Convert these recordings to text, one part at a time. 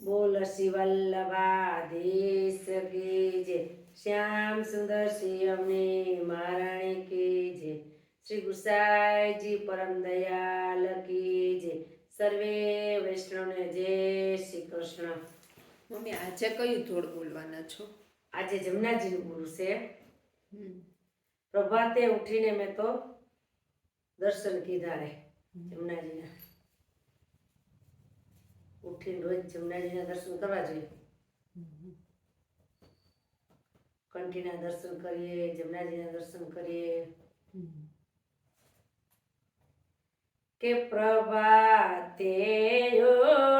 બોલ શ્રી વલ્લભાધીશ કી જય શ્યામ સુંદર શ્રી અમને મહારાણી કી જય શ્રી ગુસાઈજી પરમ દયાલ કી જય સર્વે વૈષ્ણવને જય શ્રી કૃષ્ણ. મમ્મી આજે કયું ધોળ બોલવાના છો? આજે જમનાજીનું ગુરુ છે. પ્રભાતે ઉઠીને મેં તો દર્શન કીધા રે જમનાજીના. ઉઠીને રોજ જમનાજીના દર્શન કરવા જોઈએ. કંઠીના દર્શન કરીએ જમનાજીના દર્શન કરીએ. કે પ્રભાતે ઉઠીને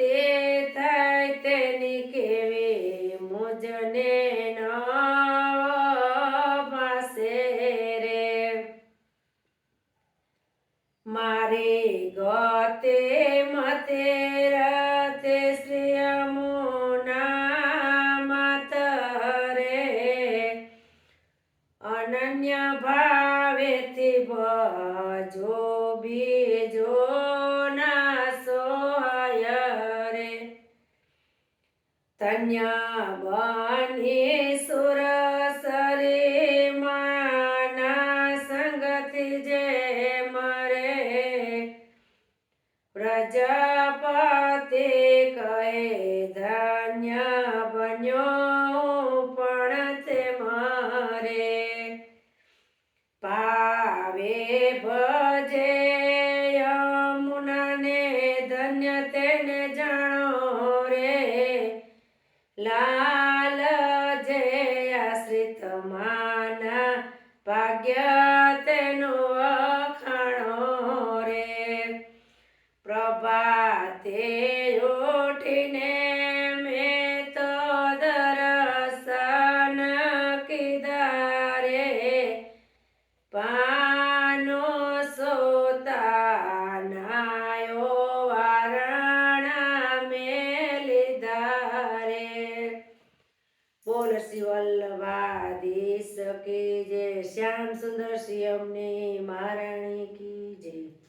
ગતે થાય તેની કેવી મોજને ન પાસે રે. મારે ગતે મતે રતે શ્રી રે અનન્ય ભાવેથી ભજો તન્ય બની સુર સરે માના સંગત જે મરે પ્રજાપતિ કહે ધન્ય બન્યો લાલ જય આશ્રિત માના ભાગ્ય તેનું બોલ શ્રી વલ્લભાધીશ કી જય શ્યામ સુંદર શ્રી અમને મહારાણી કી જય.